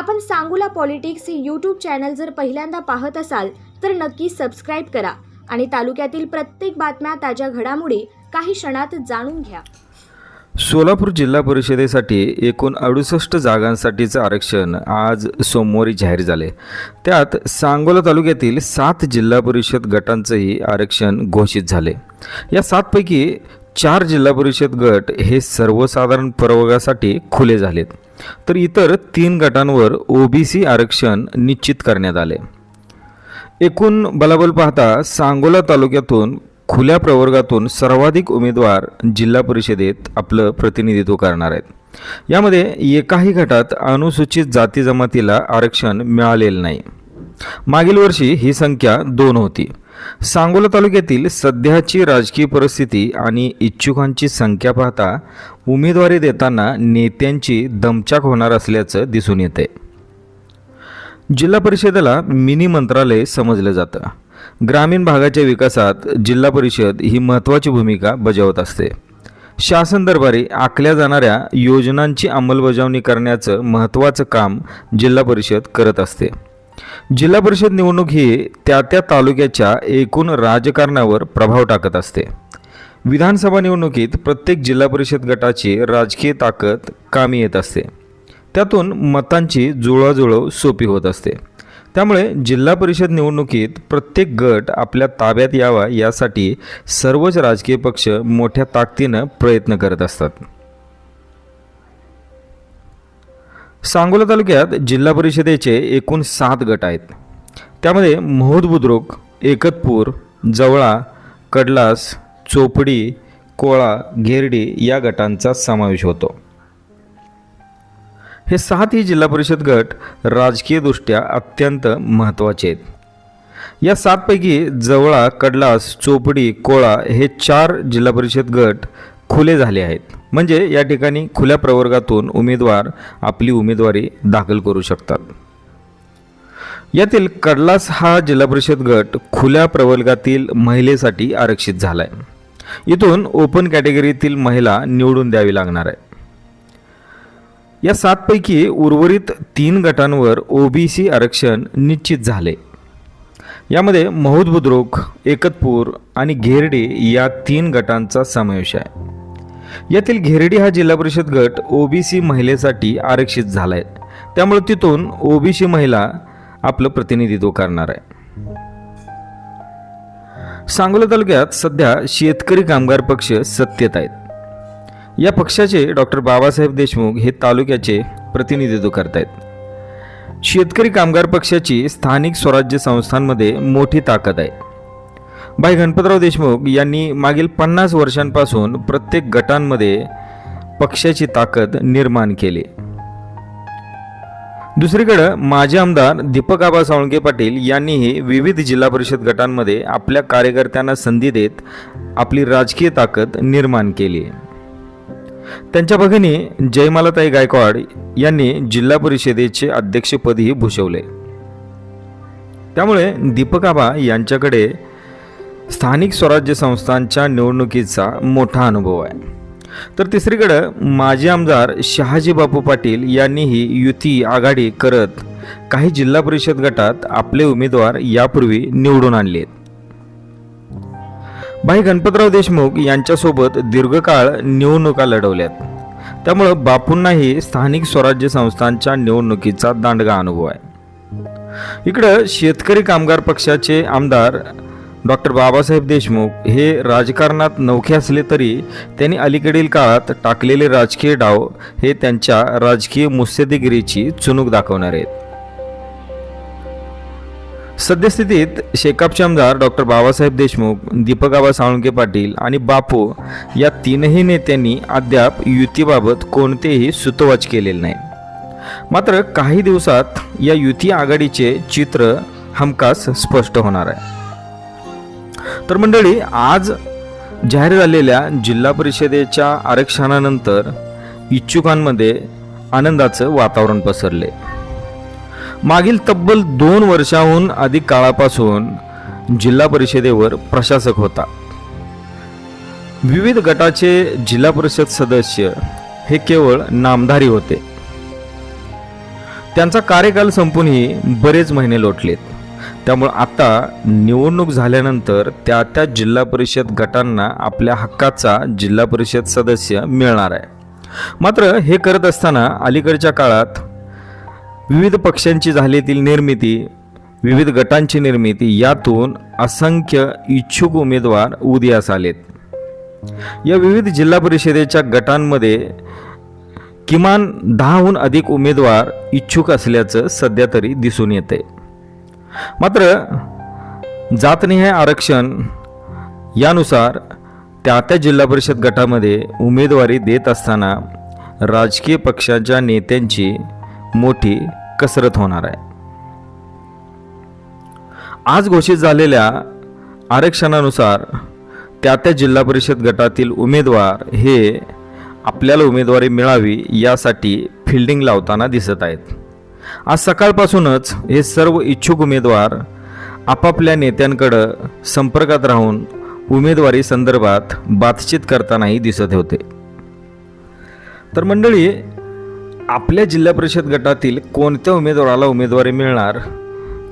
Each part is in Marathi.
आपण सांगूला पॉलिटिक्स हे यूट्यूब चॅनल जर पहिल्यांदा पाहत असाल तर नक्की सबस्क्राईब करा आणि तालुक्यातील प्रत्येक बातम्या ताज्या घडामोडी काही क्षणात जाणून घ्या. सोलापूर जिल्हा परिषदेसाठी एकूण अडुसष्ट जागांसाठीचं आरक्षण आज सोमवारी जाहीर झाले. त्यात सांगोला तालुक्यातील सात जिल्हा परिषद गटांचंही आरक्षण घोषित झाले. या सातपैकी चार जिल्हा परिषद गट हे सर्वसाधारण प्रवर्गासाठी खुले झालेत. तर इतर तीन गटांवर ओबीसी आरक्षण निश्चित करण्यात आले. एकूण बलाबल पाहता सांगोला तालुक्यातून खुल्या प्रवर्गातून सर्वाधिक उमेदवार जिल्हा परिषदेत आपलं प्रतिनिधित्व करणार आहेत. यामध्ये एकाही गटात अनुसूचित जाती जमातीला आरक्षण मिळालेलं नाही. मागील वर्षी ही संख्या दोन होती. सांगोला तालुक्यातील सध्याची राजकीय परिस्थिती आणि इच्छुकांची संख्या पाहता उमेदवारी देताना नेत्यांची दमचाक होणार असल्याचं दिसून येते. जिल्हा परिषदेला मिनी मंत्रालय समजलं जातं. ग्रामीण भागाच्या विकासात जिल्हा परिषद ही महत्त्वाची भूमिका बजावत असते. शासन दरबारी आखल्या जाणाऱ्या योजनांची अंमलबजावणी करण्याचं महत्त्वाचं काम जिल्हा परिषद करत असते. जिल्हा परिषद निवडणूक ही त्या त्या तालुक्याच्या एकूण राजकारणावर प्रभाव टाकत असते. विधानसभा निवडणुकीत प्रत्येक जिल्हा परिषद गटाची राजकीय ताकद कामी येत असते. त्यातून मतांची जुळवाजुळव सोपी होत असते. त्यामुळे जिल्हा परिषद निवडणुकीत प्रत्येक गट आपल्या ताब्यात यावा यासाठी सर्वच राजकीय पक्ष मोठ्या ताकदीनं प्रयत्न करत असतात. सांगोला तालुक्यात जिल्हा परिषदेचे एकूण सात गट आहेत. त्यामध्ये मोहद बुद्रुक एकतपूर जवळा कडलास चोपडी कोळा घेरडी या गटांचा समावेश होतो. हे सातही जिल्हा परिषद गट राजकीयदृष्ट्या अत्यंत महत्त्वाचे आहेत. या सातपैकी जवळा कडलास चोपडी कोळा हे चार जिल्हा परिषद गट खुले झाले आहेत. म्हणजे या ठिकाणी खुल्या प्रवर्गातून उमेदवार आपली उमेदवारी दाखल करू शकतात. यातील कडलास हा जिल्हा परिषद गट खुल्या प्रवर्गातील महिलेसाठी आरक्षित झाला आहे इथून ओपन कॅटेगरीतील महिला निवडून द्यावी लागणार आहे. या सातपैकी उर्वरित तीन गटांवर ओबीसी आरक्षण निश्चित झाले. यामध्ये महुद बुद्रुक एकतपूर आणि घेरडे या तीन गटांचा समावेश आहे. यातील घेरडी हा जिल्हा परिषद गट ओबीसी महिलेसाठी आरक्षित झाला आहे त्यामुळे तिथून ओबीसी महिला आपलं प्रतिनिधित्व करणार आहे. सांगोला तालुक्यात सध्या शेतकरी कामगार पक्ष सत्तेत आहेत. या पक्षाचे डॉक्टर बाबासाहेब देशमुख हे तालुक्याचे प्रतिनिधित्व करत आहेत शेतकरी कामगार पक्षाची स्थानिक स्वराज्य संस्थांमध्ये मोठी ताकद आहे. भाई गणपतराव देशमुख यांनी मागील पन्नास वर्षांपासून प्रत्येक गटांमध्ये पक्षाची ताकद निर्माण केली. दुसरीकडं माजी आमदार दीपक आबा साळुंके पाटील यांनीही विविध जिल्हा परिषद गटांमध्ये आपल्या कार्यकर्त्यांना संधी देत आपली राजकीय ताकद निर्माण केली. त्यांच्या भगिनी जयमालाताई गायकवाड यांनी जिल्हा परिषदेचे अध्यक्षपदही भूषवले. त्यामुळे दीपक आबा यांच्याकडे स्थानिक स्वराज्य संस्थांच्या निवडणुकीचा मोठा अनुभव आहे. तर तिसरीकडं माजी आमदार शहाजी बापू पाटील यांनीही युती आघाडी करत काही जिल्हा परिषद गटात आपले उमेदवार यापूर्वी निवडून आणले आहेत भाई गणपतराव देशमुख यांच्यासोबत दीर्घकाळ निवडणुका लढवल्यात. त्यामुळं बापूंनाही स्थानिक स्वराज्य संस्थांच्या निवडणुकीचा दांडगा अनुभव आहे. इकडं शेतकरी कामगार पक्षाचे आमदार डॉक्टर बाबासाहेब देशमुख हे राजकारणात नौखे असले तरी त्यांनी अलीकडील काळात टाकलेले राजकीय डाव हे त्यांच्या राजकीय मुत्सद्देगिरीची चुणूक दाखवणार आहेत. सद्यस्थितीत शेकापचे आमदार डॉक्टर बाबासाहेब देशमुख दीपकाबा साळुंके पाटील आणि बापू या तीनही नेत्यांनी अद्याप युतीबाबत कोणतेही सुतोवाच केलेले नाही. मात्र काही दिवसात या युती आघाडीचे चित्र हमखास स्पष्ट होणार आहे. तर मंडळी आज जाहीर झालेल्या जिल्हा परिषदेच्या आरक्षणानंतर इच्छुकांमध्ये आनंदाचं वातावरण पसरले. मागील तब्बल दोन वर्षाहून अधिक काळापासून जिल्हा परिषदेवर प्रशासक होता. विविध गटाचे जिल्हा परिषद सदस्य हे केवळ नामधारी होते. त्यांचा कार्यकाल संपूनही बरेच महिने लोटलेत. त्यामुळं आता निवडणूक झाल्यानंतर त्या त्या जिल्हा परिषद गटांना आपल्या हक्काचा जिल्हा परिषद सदस्य मिळणार आहे. मात्र हे करत असताना अलीकडच्या काळात विविध पक्षांची झालेली निर्मिती विविध गटांची निर्मिती यातून असंख्य इच्छुक उमेदवार उदयास आलेत. या विविध जिल्हा परिषदेच्या गटांमध्ये किमान दहाहून अधिक उमेदवार इच्छुक असल्याचं सध्या तरी दिसून येते मात्र जातनिहाय आरक्षण. यानुसार त्या त्या जिल्हा परिषद गटामध्ये उमेदवारी देत असताना राजकीय पक्षाच्या नेत्यांची मोठी कसरत होणार आहे. आज घोषित झालेल्या आरक्षणानुसार त्या त्या जिल्हा परिषद गटातील उमेदवार हे आपल्याला उमेदवारी मिळावी यासाठी फिल्डिंग लावताना दिसत आहेत. आज सकाळपासूनच हे सर्व इच्छुक उमेदवार आपापल्या नेत्यांकडं संपर्कात राहून उमेदवारी संदर्भात बातचीत करतानाही दिसत होते. तर मंडळी आपल्या जिल्हा परिषद गटातील कोणत्या उमेदवाराला उमेदवारी मिळणार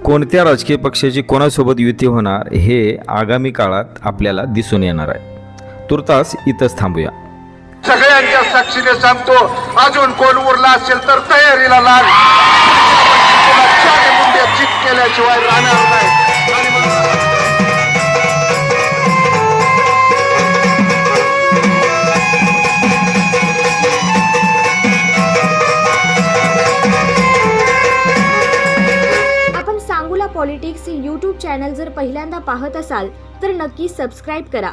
कोणत्या राजकीय पक्षाची कोणासोबत युती होणार हे आगामी काळात आपल्याला दिसून येणार आहे. तुर्तास इथंच थांबूया. सगळ्यांच्या साक्षीने सांगतो अजून कोण उरला असेल तर तयारीला लाग. मुंडे मुंड्या चित केल्याशिवाय राहणार नाही. आपण सांगूला पॉलिटिक्स हे यूट्यूब चॅनल जर पहिल्यांदा पाहत असाल तर नक्की सबस्क्राईब करा.